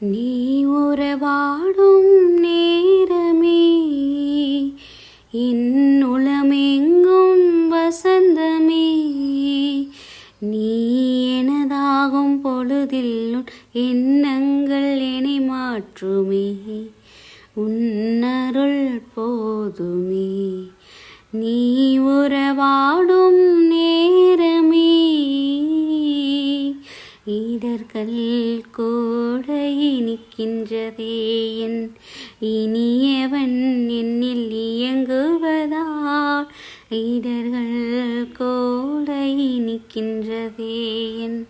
நீ உறவாடும் நேரமே இன்னுளமெங்கும் வசந்தமே. நீ எனதாகும் பொழுதில் எண்ணங்கள் என்னை மாற்றுமே உன்னருள் போதுமே. நீ உறவாடும் நேரமே இடர்கள் கூட இனிக்கின்றதே என் இனியவன் என்னில் இயங்குவதால் இடர்கள் கூட இனிக்கின்றதே என்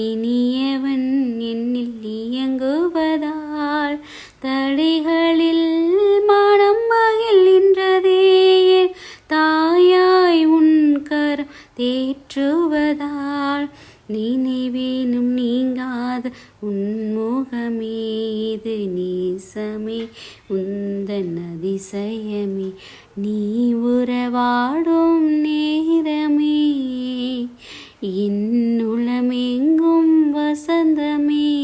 இனியவன் என்னில் இயங்குவதால் தடைகளில் மனம் மகிழ்கின்றதே என் தாயாய் உன் கரம் தேற்றுவதால் நீ உன்முகமீது நேசமே உந்தன் அதிசயமே நீ உறவாடும் நேரமே இன்னுளமெங்கும் உளமெங்கும் வசந்தமே.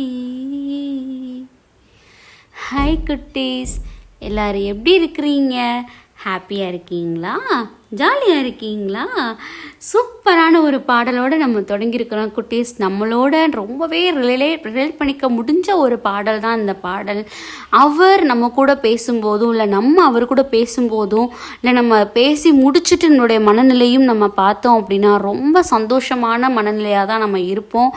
ஹாய் குட்டீஸ். எல்லாரும் எப்படி இருக்கிறீங்க? ஹாப்பியாக இருக்கீங்களா? ஜாலியாக இருக்கீங்களா? சூப்பரான ஒரு பாடலோடு நம்ம தொடங்கியிருக்கிறோம். குட்டீஸ் நம்மளோட ரொம்பவே ரிலேட் ரிலேட் பண்ணிக்க முடிஞ்ச ஒரு பாடல் தான் இந்த பாடல். அவர் நம்ம கூட பேசும்போதும் இல்லை நம்ம அவர் கூட பேசும்போதும் இல்லை நம்ம பேசி முடிச்சுட்டு நம்மளுடைய மனநிலையும் நம்ம பார்த்தோம் அப்படின்னா ரொம்ப சந்தோஷமான மனநிலையாக தான் நம்ம இருப்போம்.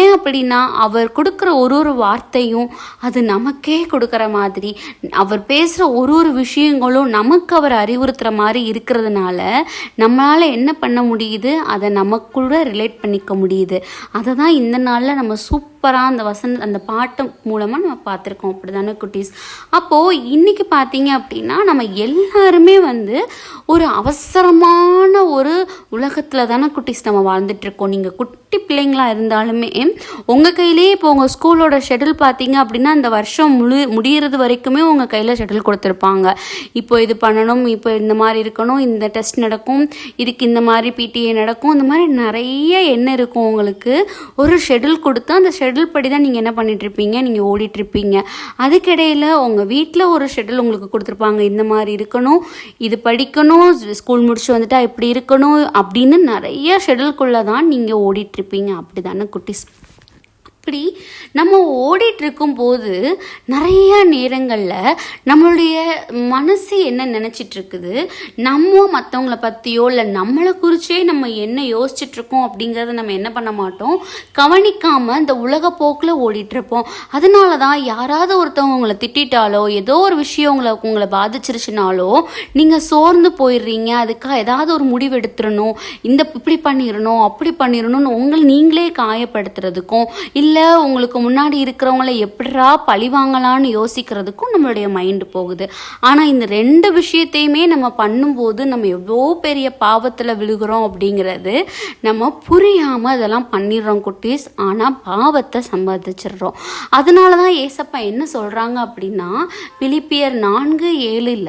ஏன் அப்படின்னா அவர் கொடுக்குற ஒரு ஒரு வார்த்தையும் அது நமக்கே கொடுக்குற மாதிரி அவர் பேசுகிற ஒரு ஒரு விஷயங்களும் நமக்கு அவர் அறிவுறுத்துகிற மாதிரி இருக்கிறதுனால நம்மளால் என்ன பண்ண முடியுது? அதை நமக்குள்ள ரிலேட் பண்ணிக்க முடியுது. அதை தான் இந்த நாளில் நம்ம சூப்பராக அந்த வசந்த அந்த பாட்டு மூலமாக நம்ம பார்த்துருக்கோம். அப்படி தானே குட்டீஸ்? அப்போது இன்றைக்கி பார்த்தீங்க அப்படின்னா நம்ம எல்லாருமே வந்து ஒரு அவசரமான ஒரு உலகத்தில் தானே குட்டீஸ் நம்ம வாழ்ந்துட்டுருக்கோம். நீங்கள் குட்டி பிள்ளைங்களா இருந்தாலுமே உங்கள் கையிலேயே இப்போ உங்கள் ஸ்கூலோட ஷெடியூல் பார்த்தீங்க அப்படின்னா இந்த வருஷம் முழு முடிகிறது வரைக்குமே உங்கள் கையில் ஷெடியூல் கொடுத்துருப்பாங்க. இப்போ இது பண்ணணும் இப்போ இந்த மாதிரி இருக்கணும் இந்த டெஸ்ட் நடக்கும் இதுக்கு இந்த மாதிரி பிடிஏ நடக்கும் இந்த மாதிரி நிறைய என்ன இருக்கும் உங்களுக்கு. ஒரு ஷெடியூல் கொடுத்து அந்த ஷெடியூல் படி தான் நீங்கள் என்ன பண்ணிகிட்ருப்பீங்க நீங்கள் ஓடிட்டுருப்பீங்க. அதுக்கிடையில் உங்கள் வீட்டில் ஒரு ஷெடில் உங்களுக்கு கொடுத்துருப்பாங்க. இந்த மாதிரி இருக்கணும் இது படிக்கணும் ஸ்கூல் முடிச்சு வந்துட்டா இப்படி இருக்கணும் அப்படின்னு நிறைய ஷெடியூல்குள்ளே தான் நீங்கள் ஓடிட்டுருப்பீங்க. அப்படி தானே குட்டிஸ்? அப்படி நம்ம ஓடிட்டுருக்கும் போது நிறைய நேரங்களில் நம்மளுடைய மனசு என்ன நினச்சிட்ருக்குது நம்ம மற்றவங்கள பற்றியோ இல்லை நம்மளை குறிச்சே நம்ம என்ன யோசிச்சிட்ருக்கோம் அப்படிங்கிறத நம்ம என்ன பண்ண மாட்டோம்? கவனிக்காமல் இந்த உலக போக்கில் ஓடிட்டுருப்போம். அதனால தான் யாராவது ஒருத்தவங்க உங்களை திட்டிட்டாலோ ஏதோ ஒரு விஷயம் உங்களை உங்களை பாதிச்சிருச்சுனாலோ நீங்கள் சோர்ந்து போயிடுறீங்க. அதுக்காக ஏதாவது ஒரு முடிவு எடுத்துடணும். இந்த இப்படி பண்ணிடணும் அப்படி பண்ணிடணும்னு உங்களை நீங்களே காயப்படுத்துறதுக்கும் இல்லை உங்களுக்கு முன்னாடி இருக்கிறவங்கள எப்படிரா பழி வாங்கலான்னு யோசிக்கிறதுக்கும் நம்மளுடைய மைண்டு போகுது. ஆனால் இந்த ரெண்டு விஷயத்தையுமே நம்ம பண்ணும்போது நம்ம எவ்வளோ பெரிய பாவத்தில் விழுகிறோம் அப்படிங்கிறது நம்ம புரியாமல் அதெல்லாம் பண்ணிடுறோம் குட்டீஸ். ஆனால் பாவத்தை சம்பாதிச்சிடுறோம். அதனால தான் ஏசப்பா என்ன சொல்கிறாங்க அப்படின்னா பிலிப்பியர் நான்கு ஏழில்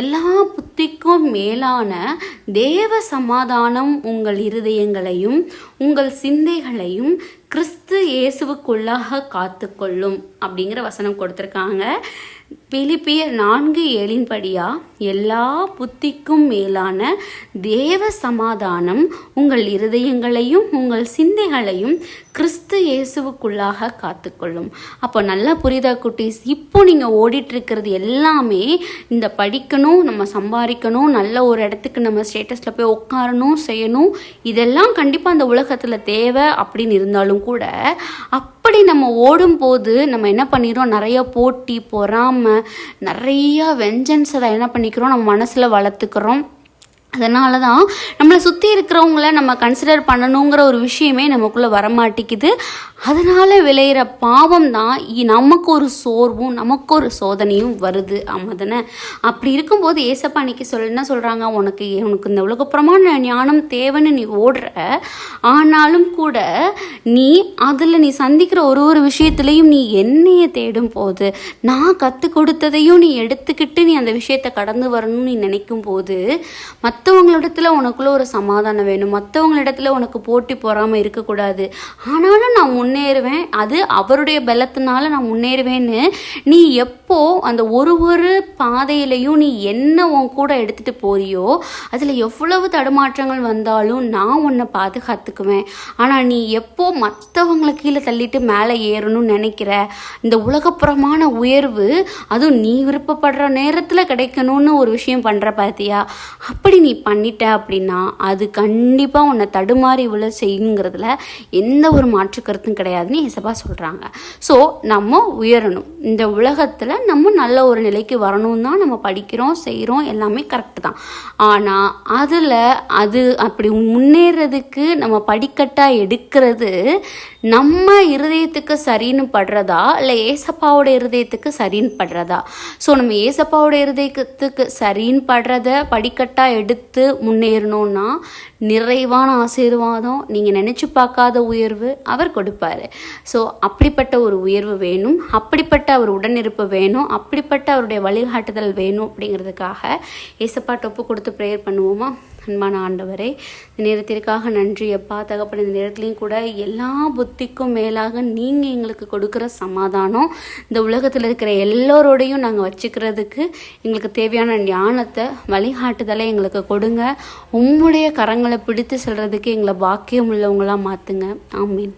எல்லா புத்திக்கும் மேலான தேவ சமாதானம் உங்கள் இருதயங்களையும் உங்கள் சிந்தைகளையும் கிறிஸ்து இயேசுவுக்குள்ளாக காத்துக்கொள்ளும் அப்படிங்கிற வசனம் கொடுத்துருக்காங்க. பிலிப்பியர் நான்கு ஏழின்படியா எல்லா புத்திக்கும் மேலான தேவ சமாதானம் உங்கள் இருதயங்களையும் உங்கள் சிந்தைகளையும் கிறிஸ்து இயேசுவுக்குள்ளாக காத்துக்கொள்ளும். அப்போ நல்லா புரிதா குட்டீஸ் இப்போ நீங்கள் ஓடிட்டுருக்கிறது எல்லாமே இந்த படிக்கணும் நம்ம சம்பாதிக்கணும் நல்ல ஒரு இடத்துக்கு நம்ம ஸ்டேட்டஸில் போய் உட்காரணும் செய்யணும் இதெல்லாம் கண்டிப்பாக அந்த உலகத்தில் தேவை அப்படின்னு இருந்தாலும் கூட அப் அப்படி நம்ம ஓடும்போது நம்ம என்ன பண்ணிடுறோம்? நிறைய போட்டி பொறாமை நிறையா வெஞ்சன்ஸ் அதை என்ன பண்ணிக்கிறோம்? நம்ம மனசில் வளர்த்துக்கிறோம். அதனால தான் நம்மளை சுற்றி இருக்கிறவங்கள நம்ம கன்சிடர் பண்ணணுங்கிற ஒரு விஷயமே நமக்குள்ளே வரமாட்டேங்குது. அதனால் விளையிற பாவம் தான் இ- நமக்கு ஒரு சோர்வும் நமக்கு ஒரு சோதனையும் வருது. ஆமாம் தானே? அப்படி இருக்கும்போது ஏசப்பா அன்னைக்கு சொல்ல என்ன சொல்கிறாங்க உனக்கு உனக்கு இந்த உலகப்புறமான ஞானம் தேவைன்னு நீ ஓடுற. ஆனாலும் கூட நீ அதில் நீ சந்திக்கிற ஒரு ஒரு விஷயத்துலையும் நீ என்னைய தேடும் போது நான் கற்றுக் கொடுத்ததையும் நீ எடுத்துக்கிட்டு நீ அந்த விஷயத்தை கடந்து வரணும்னு நீ நினைக்கும் போது மற்றவங்களிடத்துல உனக்குள்ள ஒரு சமா சமாதானம் வேணும். மற்றவங்களிடத்துல உனக்கு போட்டி பொறாமல் இருக்கக்கூடாது. ஆனாலும் நான் முன்னேறுவேன். அது அவருடைய பலத்தினால நான் முன்னேறுவேன்னு நீ எப்போ அந்த ஒரு ஒரு பாதையிலையும் நீ என்ன உன் கூட எடுத்துகிட்டு போறியோ அதில் எவ்வளவு தடுமாற்றங்கள் வந்தாலும் நான் உன்னை பாதுகாத்துக்குவேன். ஆனால் நீ எப்போ மற்றவங்களை கீழே தள்ளிட்டு மேலே ஏறணும்னு நினைக்கிற? இந்த உலகப்புறமான உயர்வு அதுவும் நீ விருப்பப்படுற நேரத்தில் கிடைக்கணும்னு ஒரு விஷயம் பண்ணுற பார்த்தியா அப்படி நீ பண்ணிட்ட அப்படின்னா அது அது கண்டிப்பாக உன்னை தடுமாறி விழ செய்யுங்கிறதுல எந்த ஒரு மாற்று கருத்தும் கிடையாதுன்னு எசப்பா சொல்கிறாங்க ஸோ நம்ம உயரணும். இந்த உலகத்தில் நம்ம நல்ல ஒரு நிலைக்கு வரணும் தான் நம்ம படிக்கிறோம் செய்கிறோம் எல்லாமே கரெக்டு தான். ஆனால் அதில் அது அப்படி முன்னேறதுக்கு நம்ம படிக்கட்டாக எடுக்கிறது நம்ம இருதயத்துக்கு சரின்னு படுறதா? இல்லை ஏசப்பாவோட இருதயத்துக்கு சரின்னு படுறதா? ஸோ நம்ம ஏசப்பாவோட இருதயத்துக்கு சரின்னு படுறத படிக்கட்டாக எடுத்து முன்னேறணும்னா நிறைவான ஆசீர்வாதம் நீங்கள் நினச்சி பார்க்காத உயர்வு அவர் கொடுப்பாரு. ஸோ அப்படிப்பட்ட ஒரு உயர்வு வேணும் அப்படிப்பட்ட அவர் உடனிருப்பு வேணும் அப்படிப்பட்ட அவருடைய வழிகாட்டுதல் வேணும் அப்படிங்கிறதுக்காக ஏசப்பாட்ட ஒப்பு கொடுத்து ப்ரேயர் பண்ணுவோமா? அன்பான ஆண்டவரே இந்த நேரத்திற்காக நன்றி அப்பா. தகப்பன இந்த நேரத்துலையும் கூட எல்லா புத்திக்கும் மேலாக நீங்கள் எங்களுக்கு கொடுக்குற சமாதானம் இந்த உலகத்தில் இருக்கிற எல்லோரோடையும் நாங்கள் வச்சுக்கிறதுக்கு எங்களுக்கு தேவையான ஞானத்தை வழிகாட்டுதலை எங்களுக்கு கொடுங்க. உம்முடைய கரங்களை பிடித்து செல்றதுக்கு எங்களை பாக்கியம் உள்ளவங்களாக மாற்றுங்க ஆமீன்.